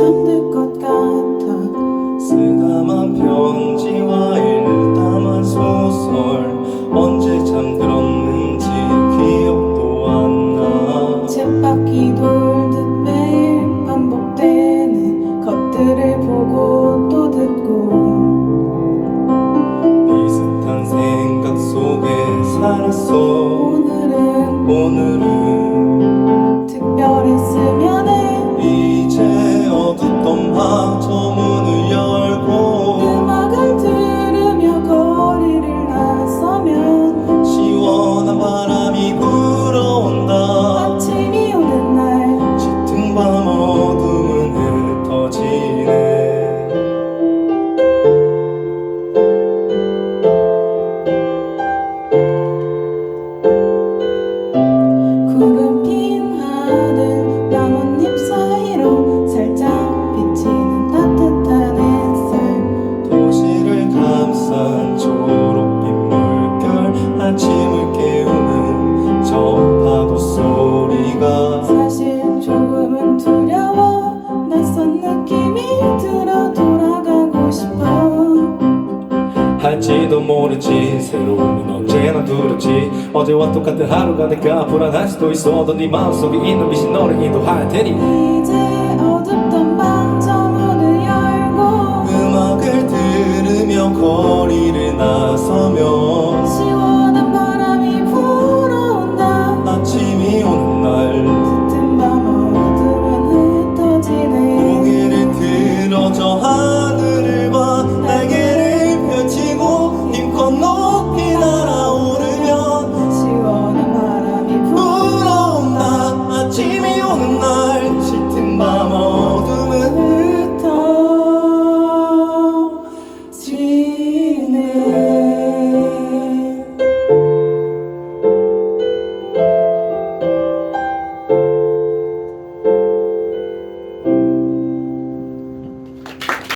someday. 化作 지날지도 모르지. 새로움은 언제나 두렵지. 어제와 똑같은 하루가 내가 불안할 수도 있어도 네 마음속에 있는 빛이 너를 인도할 테니. 이제 어둡던 밤 저 문을 열고 음악을 들으며 거리를 나서며